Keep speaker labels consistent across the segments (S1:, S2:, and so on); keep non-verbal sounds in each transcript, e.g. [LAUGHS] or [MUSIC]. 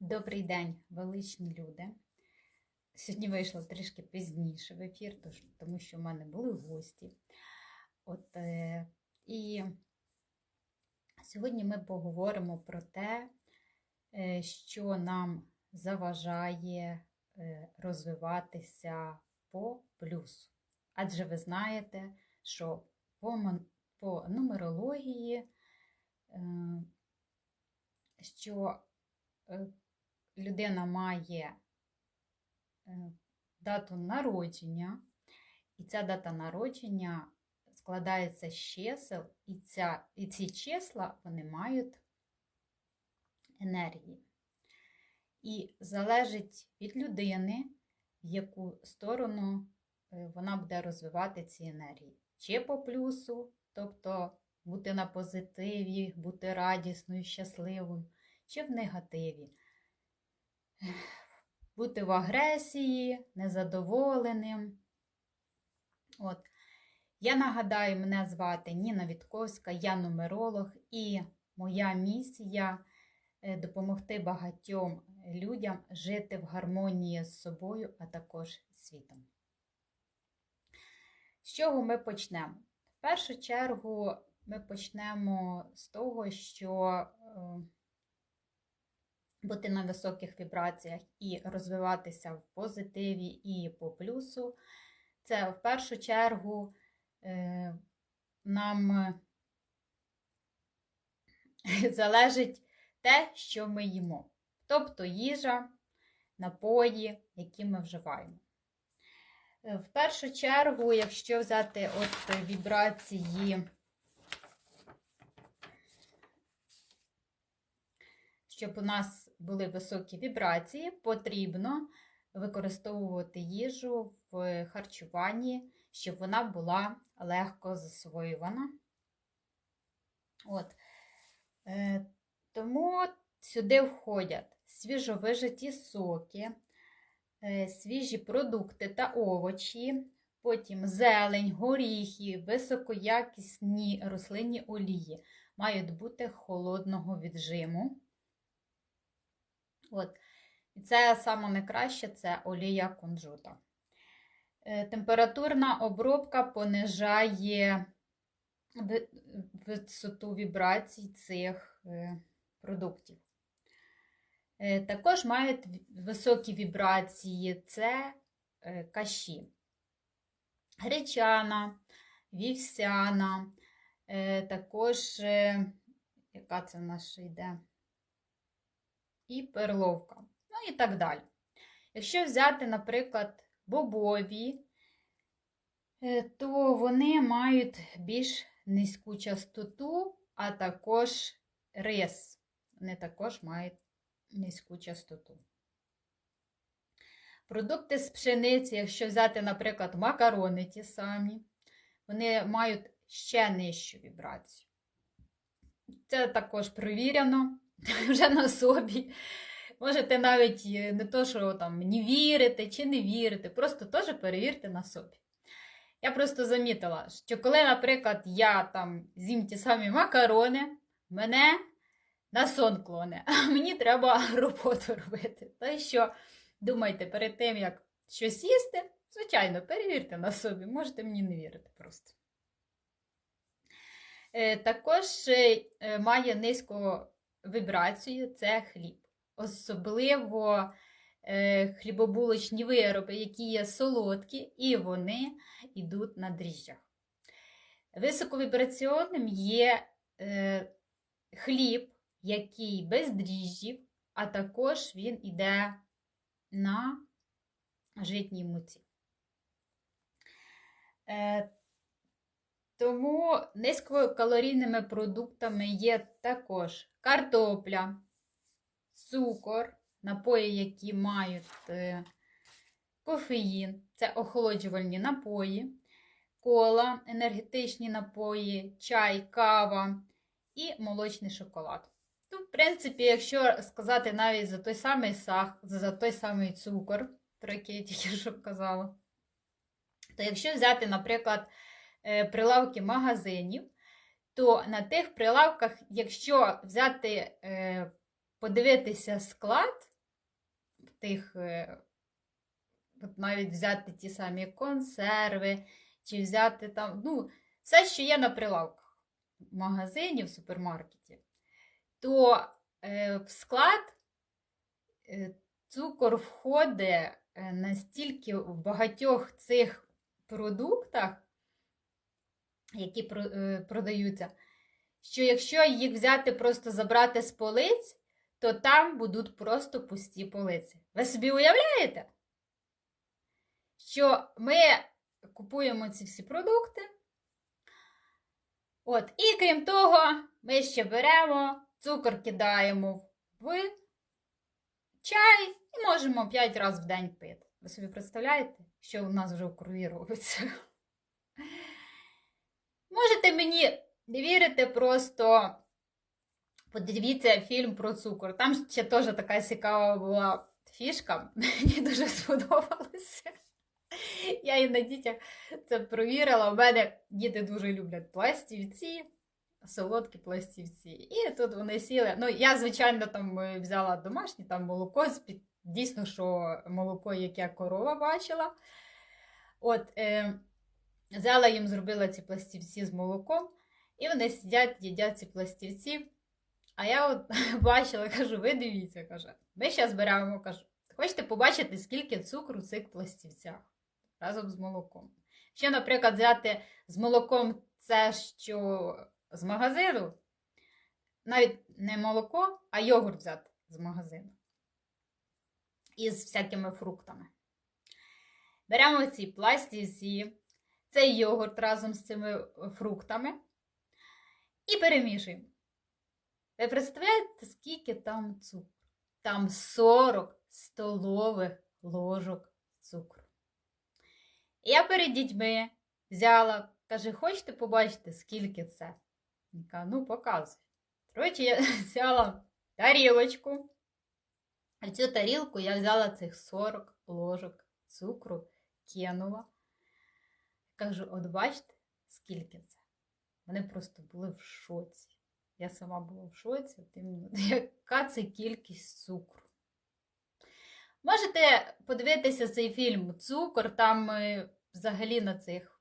S1: Добрий день, величні люди. Сьогодні вийшла трішки пізніше в ефір, тому що в мене були гості. От, е, і сьогодні ми поговоримо про те, е, що нам заважає е, розвиватися по плюсу. Адже ви знаєте, що по, по нумерології, що людина має е, дату народження, і ця дата народження складається з чисел, і, ця, і ці числа вони мають енергії. І залежить від людини, в яку сторону е, вона буде розвивати ці енергії. Чи по плюсу, тобто бути на позитиві, бути радісною, щасливою, чи в негативі бути в агресії, незадоволеним. От. Я нагадаю, мене звати Ніна Вітковська, я нумеролог, і моя місія е, допомогти багатьом людям жити в гармонії з собою, а також світом. З чого ми почнемо? В першу чергу ми почнемо з того, що е, бути на високих вібраціях і розвиватися в позитиві і по плюсу. Це в першу чергу е, нам [LAUGHS] залежить те, що ми їмо. Тобто їжа, напої, які ми вживаємо. Е, В першу чергу, якщо взяти от вібрації, щоб у нас були високі вібрації, потрібно використовувати їжу в харчуванні, щоб вона була легко засвоювана. От. Е, тому сюди входять свіжовижаті соки, е, свіжі продукти та овочі, потім зелень, горіхи, високоякісні рослинні олії мають бути холодного віджиму. От. І це саме найкраще це олія кунжута. Е, Температурна обробка понижає висоту вібрацій цих е, продуктів. Е, Також мають високі вібрації це каші. Гречана, вівсяна, також, яка це в нас ще йде? І перловка. Ну і так далі. Якщо взяти, наприклад, бобові, е, то вони мають більш низьку частоту, а також рис. Вони також мають низьку частоту. Продукти з пшениці, якщо взяти, наприклад, макарони ті самі, вони мають ще нижчу вібрацію. Це також перевірено [LAUGHS] вже на собі. Можете навіть е, не то, що там мені вірите чи не вірите, просто теж перевірте на собі. Я просто замітила, що коли, наприклад, я там з'їм ті самі макарони, мене на сон клоне, а мені треба [LAUGHS] роботу робити. Та що, думайте, перед тим, як щось їсти, звичайно, перевірте на собі, можете мені не вірити просто. Е, Також е, має низьку вібрацію це хліб. Особливо е, хлібобулочні вироби, які є солодкі, і вони йдуть на дріжджах. Високовібраціонним є е, хліб, який без дріжджів, а також він йде на житній муці. Е, тому низькокалорійними продуктами є також картопля, цукор, напої, які мають е, кофеїн, це охолоджувальні напої, кола, енергетичні напої, чай, кава і молочний шоколад. Ну, в принципі, якщо сказати навіть за той самий сах, за той самий цукор, про який я тільки що казала, то якщо взяти, наприклад, прилавки магазинів, то на тих прилавках, якщо взяти е, подивитися склад тих, е, навіть взяти ті самі консерви, чи взяти там, ну, все, що є на прилавках в магазині, в супермаркеті, то е, в склад е, цукор входить е, настільки в багатьох цих продуктах, які е, продаються, що якщо їх взяти просто забрати з полиць, то там будуть просто пусті полиці. Ви собі уявляєте? Що ми купуємо ці всі продукти. От, і крім того, ми ще беремо, цукор кидаємо в чай і можемо 5 разів в день пити. Ви собі представляєте, що у нас вже в крові робиться? Можете мені вірити, просто подивіться фільм про цукор. Там ще теж така цікава була фішка. [LAUGHS] Мені дуже сподобалося. Я і на дітях це провірила. У мене діти дуже люблять пластівці, солодкі пластівці. І тут вони сіли. Ну, я, звичайно, там е, взяла домашнє там молоко. Дійсно, що молоко, яке корова бачила. От, е, взяла їм, зробила ці пластівці з молоком, і вони сидять, їдять ці пластівці. А я от [LAUGHS] бачила, кажу, ви дивіться, каже, ми зараз беремо, кажу, хочете побачити, скільки цукру в цих пластівцях разом з молоком. Ще, наприклад, взяти з молоком це, що з магазину, навіть не молоко, а йогурт взяти з магазину. Із всякими фруктами. Беремо ці пластівці, цей йогурт разом з цими фруктами і перемішуємо. Ви представляєте, скільки там цукру? Там 40 столових ложок цукру. Я перед дітьми взяла, каже, хочете побачити, скільки це? Я кажу, ну, показуй. Коротше, я [LAUGHS] взяла тарілочку. В цю тарілку я взяла цих 40 ложок цукру, кинула. Кажу, от бачите, скільки це? Вони просто були в шоці. Я сама була в шоці, іменно, [LAUGHS] яка це кількість цукру. Можете подивитися цей фільм Цукор, там е, взагалі на цих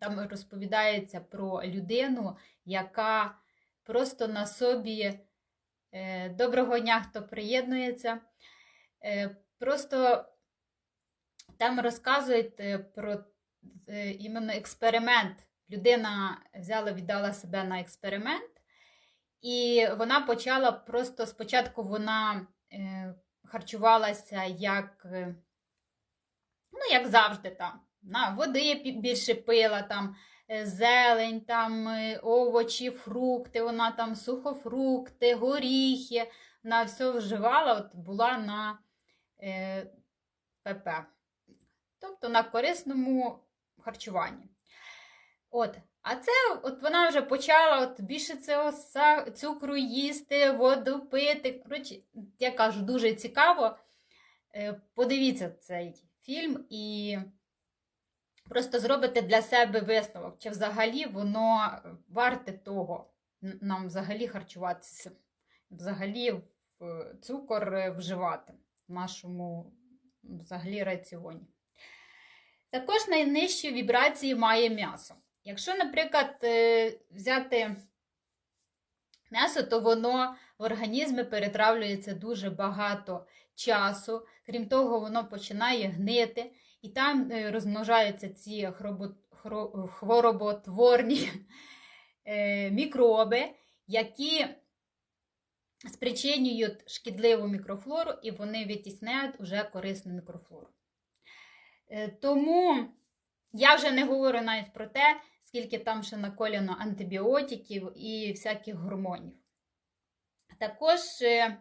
S1: там розповідається про людину, яка просто на собі е, доброго дня, хто приєднується. Е, просто там розказують про е, іменно експеримент. Людина взяла, віддала себе на експеримент, і вона почала просто спочатку вона е, харчувалася як, е, ну, як завжди, там, на води більше пила, там, е, зелень, там, овочі, фрукти, вона там сухофрукти, горіхи, вона все вживала, от була на е, ПП. Тобто на корисному харчуванні. От. А це от вона вже почала от більше цього цукру їсти, воду пити. Коротше, я кажу, дуже цікаво. Е, Подивіться цей фільм і просто зробите для себе висновок, чи взагалі воно варте того нам взагалі харчуватися, взагалі цукор е, вживати в нашому взагалі раціоні. Також найнижчі вібрації має м'ясо. Якщо, наприклад, е, взяти м'ясо, то воно в організмі перетравлюється дуже багато часу. Крім того, воно починає гнити, і там е, розмножаються ці хвороботворні е, мікроби, які спричинюють шкідливу мікрофлору, і вони відтісняють уже корисну мікрофлору. Е, Тому я вже не говорю навіть про те, скільки там ще наколяно антибіотиків і всяких гормонів. Також, е,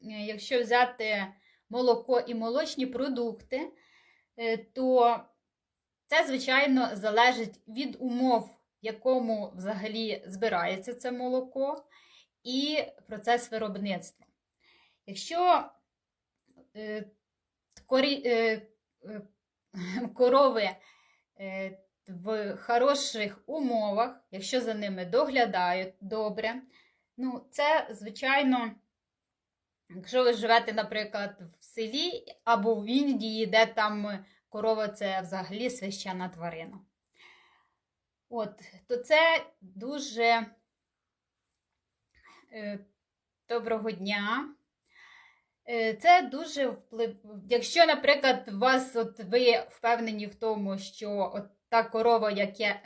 S1: якщо взяти молоко і молочні продукти, е, то це, звичайно, залежить від умов, в якому взагалі збирається це молоко, і процес виробництва. Якщо е, е, е, [LAUGHS] корови е, в хороших умовах, якщо за ними доглядають добре, ну, це, звичайно, Якщо ви живете, наприклад, в селі або в Індії, де там корова це взагалі священна тварина. От, то це дуже е, доброго дня. Е, Це дуже вплив. Якщо, наприклад, вас от ви впевнені в тому, що от та корова, яке,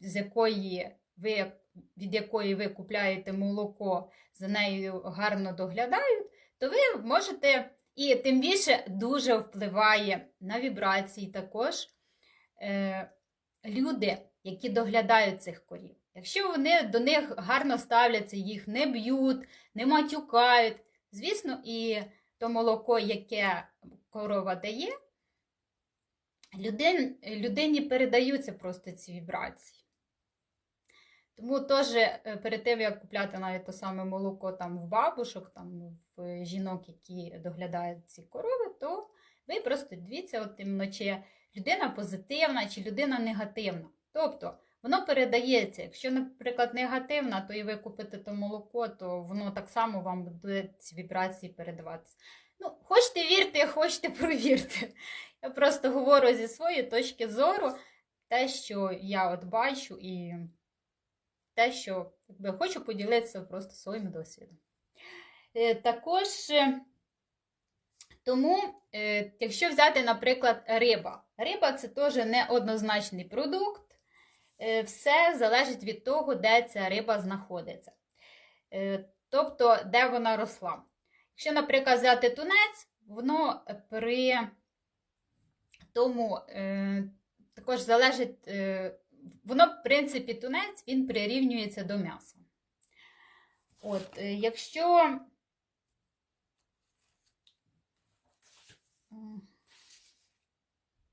S1: з якої ви, від якої ви купляєте молоко, за нею гарно доглядають, то ви можете, і тим більше дуже впливає на вібрації також е, люди, які доглядають цих корів. Якщо вони до них гарно ставляться, їх не б'ють, не матюкають, звісно, і то молоко, яке корова дає, людин, людині передаються просто ці вібрації. Тому теж е, перед тим, як купляти навіть те саме молоко там в бабушок, там в жінок, які доглядають ці корови, то ви просто дивіться, от іменно, чи людина позитивна, чи людина негативна. Тобто воно передається. Якщо, наприклад, негативна, то і ви купите то молоко, то воно так само вам буде ці вібрації передаватися. Ну, хочете вірте, хочете провірте. Я просто говорю зі своєї точки зору, те, що я от бачу, і те, що якби, хочу поділитися просто своїм досвідом. Е, Також, е, тому, е, якщо взяти, наприклад, риба. Риба це теж неоднозначний продукт. Е, Все залежить від того, де ця риба знаходиться. Е, Тобто, де вона росла. Якщо, наприклад, взяти тунець, воно при тому е, також залежить, воно, в принципі, тунець він прирівнюється до м'яса. От, якщо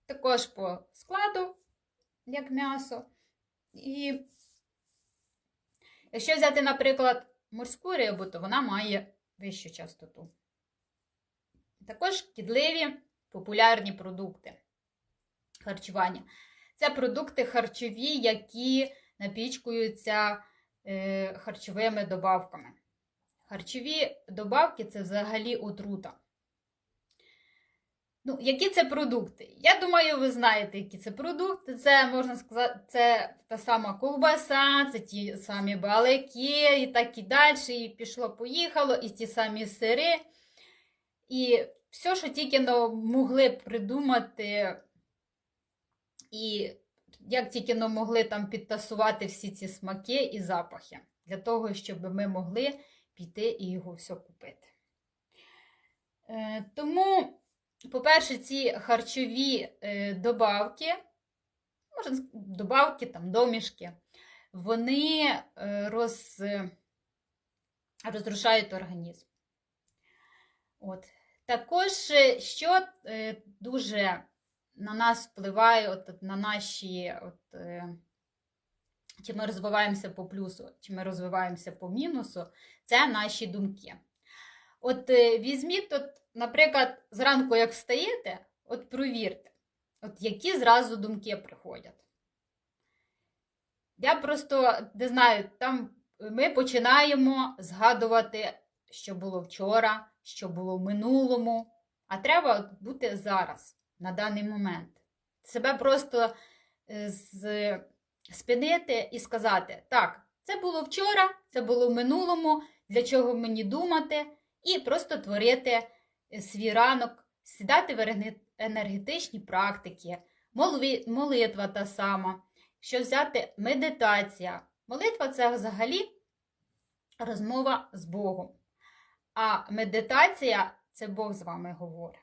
S1: також по складу, як м'ясо, і якщо взяти, наприклад, морську рибу, то вона має вищу частоту. Також шкідливі популярні продукти харчування. Це продукти харчові, які напічкуються е, харчовими добавками. Харчові добавки це взагалі отрута. Ну, які це продукти? Я думаю, ви знаєте, які це продукти. Це, можна сказати, це та сама ковбаса, це ті самі балики, і так і далі, і пішло-поїхало, і ті самі сири. І все, що тільки ну, могли придумати, і як тільки ну, могли там підтасувати всі ці смаки і запахи, для того, щоб ми могли піти і його все купити. Е, тому. По-перше, ці харчові е, добавки, можна сказати, добавки, там, домішки, вони е, роз, розрушають організм. От. Також, е, що дуже на нас впливає, от, на наші, от, чи ми розвиваємося по плюсу, чи ми розвиваємося по мінусу, це наші думки. От е, візьміть, от, наприклад, зранку, як встаєте, от провірте, от які зразу думки приходять. Я просто не знаю, там ми починаємо згадувати, що було вчора, що було в минулому, а треба бути зараз, на даний момент. Себе просто е, з... спинити і сказати: так, це було вчора, це було в минулому, для чого мені думати і просто творити свій ранок, сідати в енергетичні практики, молитва та сама. Що взяти медитація. Молитва це взагалі розмова з Богом. А медитація це Бог з вами говорить.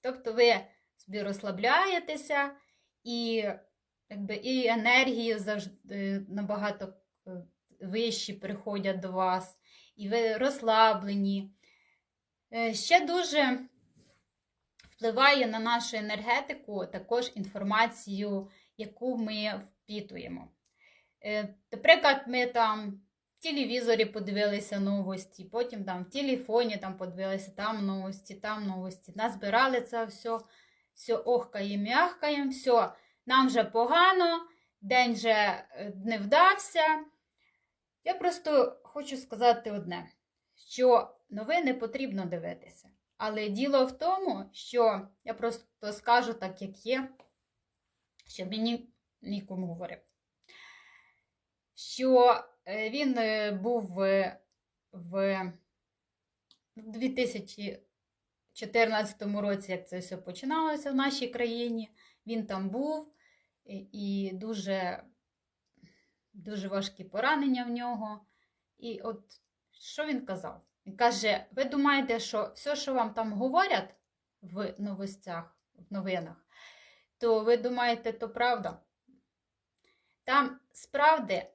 S1: Тобто ви собі розслабляєтеся, і якби, і енергії завжди набагато е, вищі приходять до вас, і ви розслаблені. Е, ще дуже впливає на нашу енергетику також інформацію, яку ми впітуємо. Е, наприклад, ми там в телевізорі подивилися новості, потім там в телефоні там подивилися там новості, там новості. Назбирали це все, все охкаємо, м'яхкаємо, все, нам вже погано, день вже е, не вдався. Я просто хочу сказати одне, що новини потрібно дивитися. Але діло в тому, що я просто скажу так, як є, щоб мені нікому говорив, що е, він е, був в, в 2014 році, як це все починалося в нашій країні. Він там був і дуже, дуже важкі поранення в нього. І от що він казав? Він каже: ви думаєте, що все, що вам там говорять в новостях, в новинах, то ви думаєте, то правда? Там справді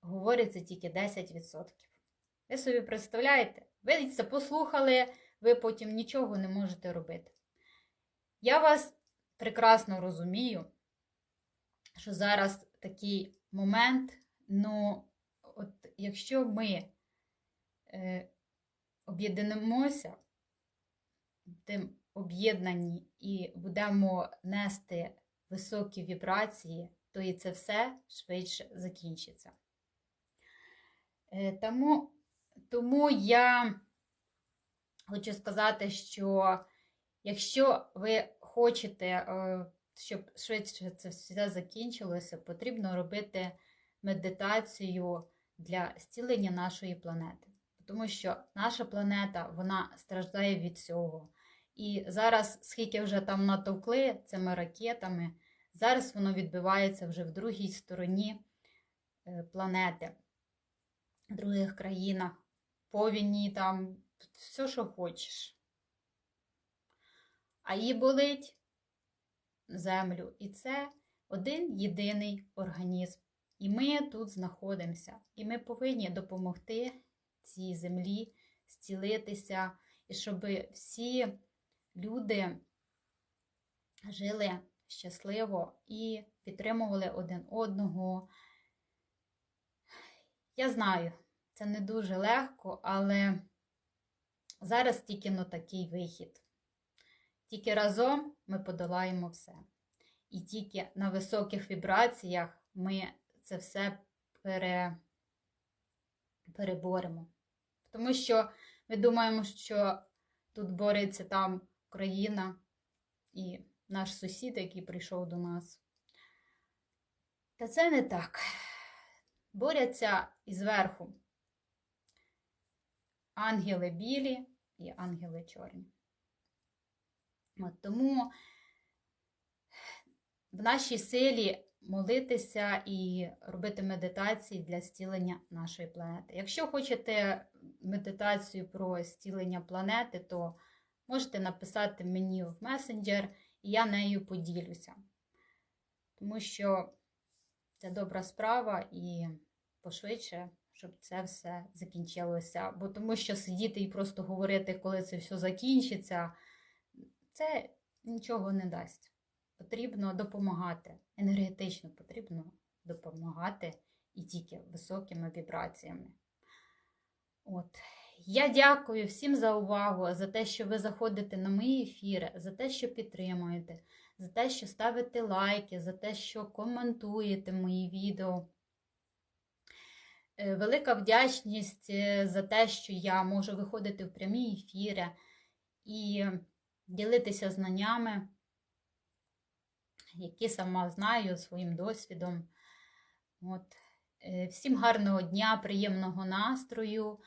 S1: говориться тільки 10%. Ви собі представляєте? Ви це послухали, ви потім нічого не можете робити. Я вас прекрасно розумію, що зараз такий момент, ну, от якщо ми об'єднаємося, тим об'єднані і будемо нести високі вібрації, то і це все швидше закінчиться. Е, Тому, тому я хочу сказати, що якщо ви хочете, е, щоб швидше це все закінчилося, потрібно робити медитацію для зцілення нашої планети. Тому що наша планета вона страждає від цього. І зараз, скільки вже там натовкли цими ракетами, зараз воно відбивається вже в другій стороні е, планети, в других країнах, по війні, там все, що хочеш. А її болить землю. І це один єдиний організм. І ми тут знаходимося. І ми повинні допомогти цій землі зцілитися, і щоб всі люди жили щасливо і підтримували один одного. Я знаю, це не дуже легко, але зараз тільки ну, такий вихід. Тільки разом ми подолаємо все. І тільки на високих вібраціях ми це все пере... переборемо. Тому що ми думаємо, що тут бореться там Україна і наш сусід, який прийшов до нас. Та це не так. Борються і зверху ангели білі і ангели чорні. От тому в нашій силі молитися і робити медитації для зцілення нашої планети. Якщо хочете медитацію про зцілення планети, то можете написати мені в месенджер, і я нею поділюся. Тому що це добра справа і пошвидше, щоб це все закінчилося. Бо тому що сидіти і просто говорити, коли це все закінчиться, це нічого не дасть. Потрібно допомагати. Енергетично потрібно допомагати і тільки високими вібраціями. От. Я дякую всім за увагу, за те, що ви заходите на мої ефіри, за те, що підтримуєте, за те, що ставите лайки, за те, що коментуєте мої відео. Е, Велика вдячність е, за те, що я можу виходити в прямі ефіри і ділитися знаннями, які сама знаю своїм досвідом. От. Е, Всім гарного дня, приємного настрою,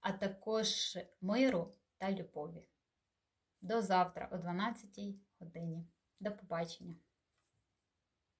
S1: а також миру та любові. До завтра о 12 годині. До побачення!